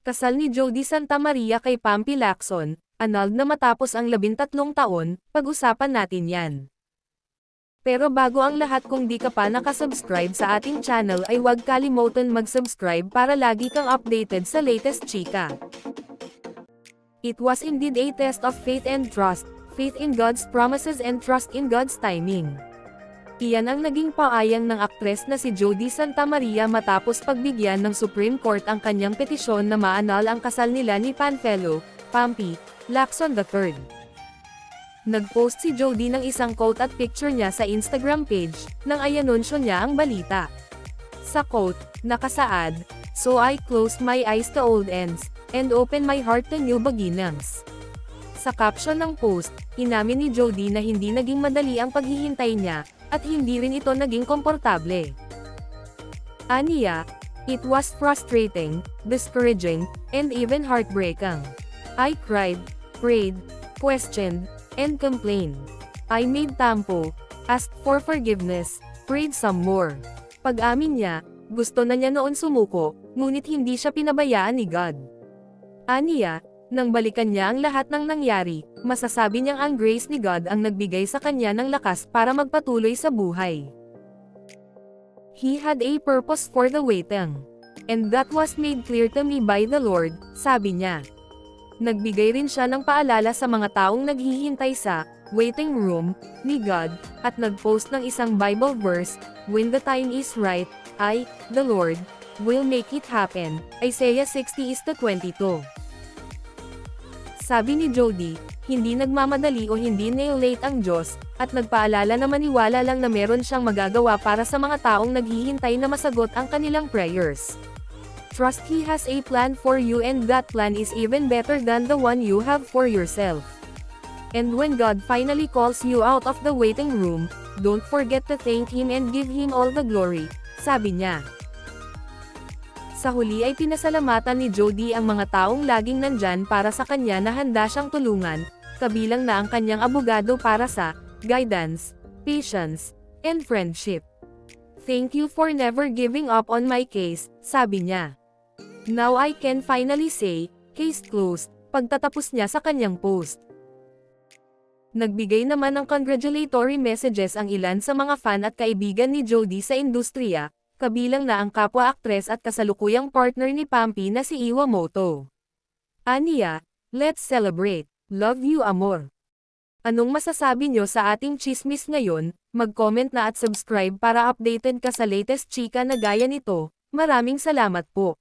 Kasal ni Jody Santa Maria kay Pampi Lacson, annulled na matapos ang 13 taon, pag-usapan natin yan. Pero bago ang lahat kung di ka pa nakasubscribe sa ating channel ay huwag kalimutan mag-subscribe para lagi kang updated sa latest chika. It was indeed a test of faith and trust, faith in God's promises and trust in God's timing. Iyan ang naging paayang ng aktres na si Jody Santa Maria matapos pagbigyan ng Supreme Court ang kanyang petisyon na maanal ang kasal nila ni Panfelo, Pampi, Lacson III. Nag-post si Jody ng isang quote at picture niya sa Instagram page, nang ayanunsyo niya ang balita. Sa quote, nakasaad, So I closed my eyes to old ends, and opened my heart to new beginnings. Sa caption ng post, inamin ni Jody na hindi naging madali ang paghihintay niya, at hindi rin ito naging komportable. Aniya, it was frustrating, discouraging, and even heartbreaking. I cried, prayed, questioned, and complained. I made tampo, asked for forgiveness, prayed some more. Pag-amin niya, gusto na niya noon sumuko, ngunit hindi siya pinabayaan ni God. Aniya, nang balikan niya ang lahat ng nangyari, masasabi niyang ang grace ni God ang nagbigay sa kanya ng lakas para magpatuloy sa buhay. He had a purpose for the waiting. And that was made clear to me by the Lord, sabi niya. Nagbigay rin siya ng paalala sa mga taong naghihintay sa waiting room ni God, at nagpost ng isang Bible verse, When the time is right, I, the Lord, will make it happen, Isaiah 60:22. Sabi ni Jody, hindi nagmamadali o hindi nail-late ang Diyos, at nagpaalala na maniwala lang na meron siyang magagawa para sa mga taong naghihintay na masagot ang kanilang prayers. Trust He has a plan for you and that plan is even better than the one you have for yourself. And when God finally calls you out of the waiting room, don't forget to thank Him and give Him all the glory, sabi niya. Sa huli ay pinasalamatan ni Jody ang mga taong laging nandyan para sa kanya na handa siyang tulungan, kabilang na ang kanyang abogado para sa guidance, patience, and friendship. Thank you for never giving up on my case, sabi niya. Now I can finally say, case closed, pagtatapos niya sa kanyang post. Nagbigay naman ng congratulatory messages ang ilan sa mga fan at kaibigan ni Jody sa industriya, kabilang na ang kapwa-aktres at kasalukuyang partner ni Pampi na si Iwamoto. Aniya, let's celebrate. Love you amor. Anong masasabi nyo sa ating chismis ngayon? Mag-comment na at subscribe para updated ka sa latest chika na gaya nito. Maraming salamat po.